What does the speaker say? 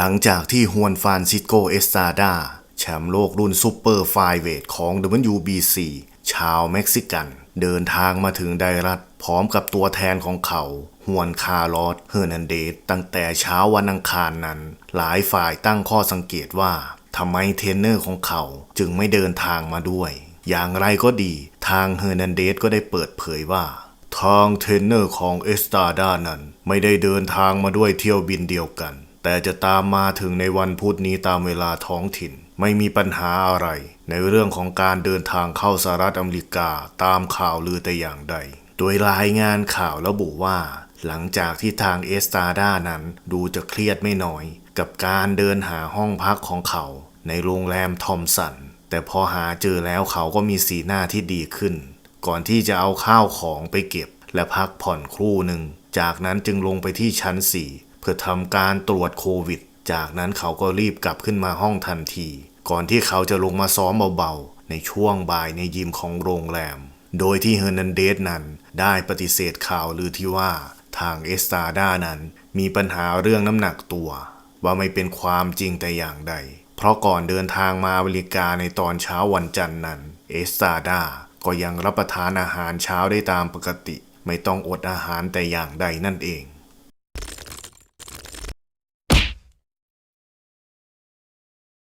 หลังจากที่ฮวนฟานซิสโกเอสตาดา แชมป์โลกรุ่นซูเปอร์ไฟเวทของ WBC ชาวเม็กซิกัน เดินทางมาถึงไดรัสพร้อมกับตัวแทนของเขาฮวนคาร์ลอสเฮอร์นันเดสตั้งแต่เช้าวันอังคารนั้น หลายฝ่ายตั้งข้อสังเกตว่าทำไมเทรนเนอร์ของเขาจึงไม่เดินทางมาด้วย อย่างไรก็ดี ทางเฮอร์นันเดสก็ได้เปิดเผยว่า ทางเทรนเนอร์ของเอสตาดานั้น ไม่ได้เดินทางมาด้วยเที่ยวบินเดียวกัน แต่จะตามมาถึงในวันพุธนี้ตามเวลาท้องถิ่น ไม่มีปัญหาอะไร ในเรื่องของการเดินทางเข้าสหรัฐอเมริกาตามข่าวลือแต่อย่างใด โดยรายงานข่าวระบุว่า หลังจากที่ทางเอสตาด้านั้นดูจะเครียดไม่น้อย กับการเดินหาห้องพักของเขา ในโรงแรมทอมสัน แต่พอหาเจอแล้วเขาก็มีสีหน้าที่ดีขึ้น ก่อนที่จะเอาข้าวของไปเก็บ และพักผ่อนครู่หนึ่ง จากนั้นจึงลงไปที่ชั้น4เพื่อทำการตรวจโควิด จากนั้นเขาก็รีบกลับขึ้นมาห้องทันที ก่อนที่เขาจะลงมาซ้อมเบาๆ ในช่วงบ่ายในยิมของโรงแรม โดยที่เฮอร์นันเดสนั้นได้ปฏิเสธข่าวลือที่ว่าทางเอสตาดานั้นมีปัญหาเรื่องน้ำหนักตัว ว่าไม่เป็นความจริงแต่อย่างใด เพราะก่อนเดินทางมาอเมริกาในตอนเช้าวันจันทร์นั้น เอสตาดาก็ยังรับประทานอาหารเช้าได้ตามปกติ ไม่ต้องอดอาหารแต่อย่างใดนั่นเอง